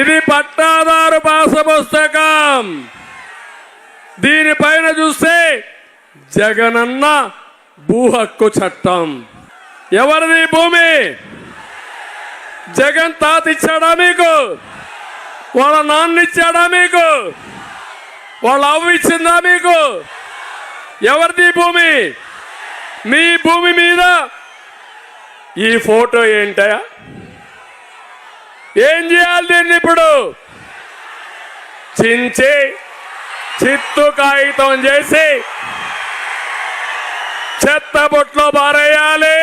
ఇది పట్టాదారు పాస పుస్తకం దీనిపైన చూస్తే జగనన్న భూ హక్కు చట్టం. ఎవరిది భూమి? జగన్ తాత ఇచ్చాడా మీకు? వాళ్ళ నాన్న ఇచ్చాడా మీకు? వాళ్ళ అవ్వ ఇచ్చిందా మీకు? ఎవరిది భూమి? మీ భూమి మీద ఈ ఫోటో ఏంటయా ఏం చేయాలి దీన్ని ఇప్పుడు? చించి చిత్తు కాగితం చేసి చెత్త బొట్లో పారేయాలి.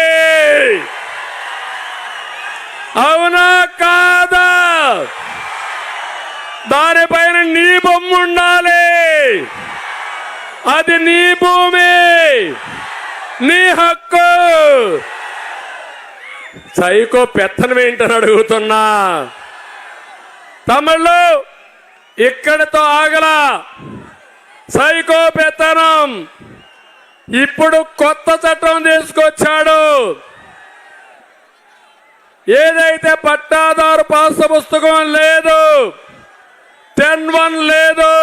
అవునా కాదా? దానిపైన నీ బొమ్మ ఉండాలి. అది నీ భూమి నీ హక్కు. సైకో పెత్తనం ఏంటని అడుగుతున్నా. తమిళ్ళు ఇక్కడితో ఆగల. సైకో పెత్తనం ఇప్పుడు కొత్త చట్టం తీసుకొచ్చాడు. ఏదైతే పట్టాదారు పాస్ పుస్తకం లేదు టెన్ వన్ లేదు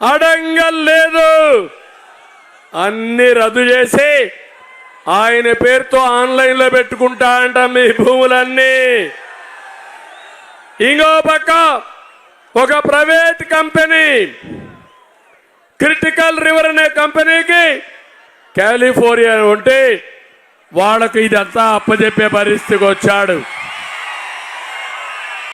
అడంగల్ లేదు అన్ని రద్దు చేసి ఆయన పేరుతో ఆన్లైన్లో పెట్టుకుంటా అంట మీ భూములన్నీ. ఇంకో పక్క ఒక ప్రైవేట్ కంపెనీ క్రిటికల్ రివర్ అనే కంపెనీకి కాలిఫోర్నియా ఉంటే వాళ్ళకు ఇదంతా అప్పచెప్పే పరిస్థితికి వచ్చాడు.